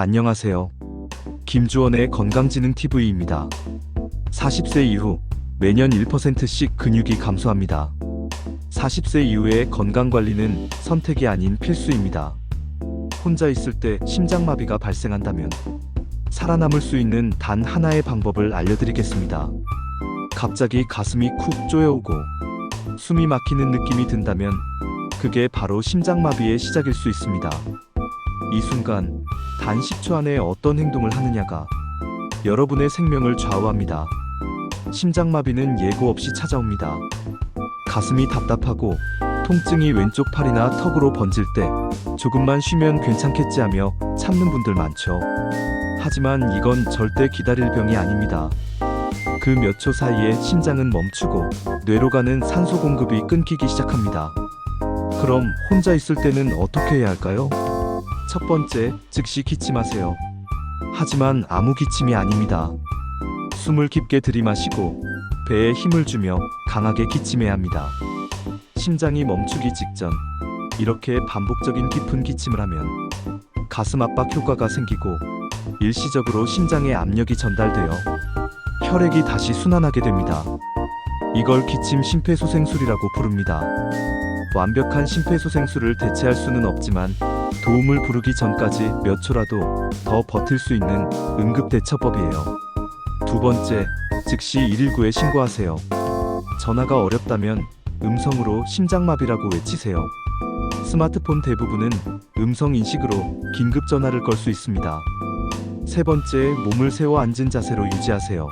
안녕하세요. 김주원의 건강지능TV입니다. 40세 이후 매년 1%씩 근육이 감소합니다. 40세 이후의 건강관리는 선택이 아닌 필수입니다. 혼자 있을 때 심장마비가 발생한다면 살아남을 수 있는 단 하나의 방법을 알려드리겠습니다. 갑자기 가슴이 쿡 쪼여오고 숨이 막히는 느낌이 든다면 그게 바로 심장마비의 시작일 수 있습니다. 이 순간 단 10초 안에 어떤 행동을 하느냐가 여러분의 생명을 좌우합니다. 심장마비는 예고 없이 찾아옵니다. 가슴이 답답하고 통증이 왼쪽 팔이나 턱으로 번질 때 조금만 쉬면 괜찮겠지 하며 참는 분들 많죠. 하지만 이건 절대 기다릴 병이 아닙니다. 그 몇 초 사이에 심장은 멈추고 뇌로 가는 산소 공급이 끊기기 시작합니다. 그럼 혼자 있을 때는 어떻게 해야 할까요? 첫 번째, 즉시 기침하세요. 하지만 아무 기침이 아닙니다. 숨을 깊게 들이마시고 배에 힘을 주며 강하게 기침해야 합니다. 심장이 멈추기 직전 이렇게 반복적인 깊은 기침을 하면 가슴 압박 효과가 생기고 일시적으로 심장에 압력이 전달되어 혈액이 다시 순환하게 됩니다. 이걸 기침 심폐소생술이라고 부릅니다. 완벽한 심폐소생술을 대체할 수는 없지만 도움을 부르기 전까지 몇 초라도 더 버틸 수 있는 응급 대처법이에요. 두 번째, 즉시 119에 신고하세요. 전화가 어렵다면 음성으로 심장마비라고 외치세요. 스마트폰 대부분은 음성 인식으로 긴급 전화를 걸 수 있습니다. 세 번째, 몸을 세워 앉은 자세로 유지하세요.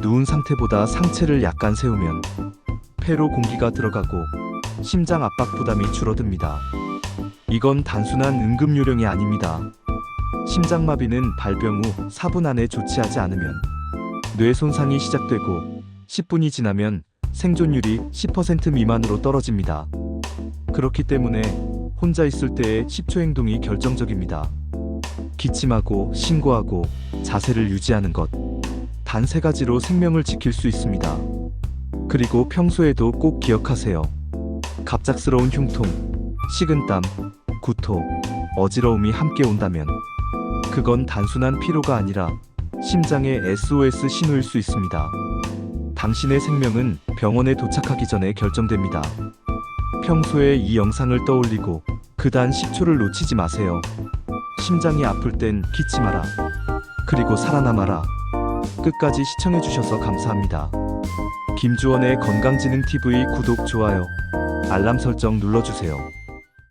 누운 상태보다 상체를 약간 세우면 폐로 공기가 들어가고 심장 압박 부담이 줄어듭니다. 이건 단순한 응급 요령이 아닙니다. 심장마비는 발병 후 4분 안에 조치하지 않으면 뇌 손상이 시작되고 10분이 지나면 생존율이 10% 미만으로 떨어집니다. 그렇기 때문에 혼자 있을 때의 10초 행동이 결정적입니다. 기침하고 신고하고 자세를 유지하는 것. 단 세 가지로 생명을 지킬 수 있습니다. 그리고 평소에도 꼭 기억하세요. 갑작스러운 흉통, 식은땀, 구토, 어지러움이 함께 온다면 그건 단순한 피로가 아니라 심장의 SOS 신호일 수 있습니다. 당신의 생명은 병원에 도착하기 전에 결정됩니다. 평소에 이 영상을 떠올리고 그단 10초를 놓치지 마세요. 심장이 아플 땐 기침하라. 그리고 살아남아라. 끝까지 시청해주셔서 감사합니다. 김주원의 건강지능TV 구독, 좋아요, 알람 설정 눌러주세요.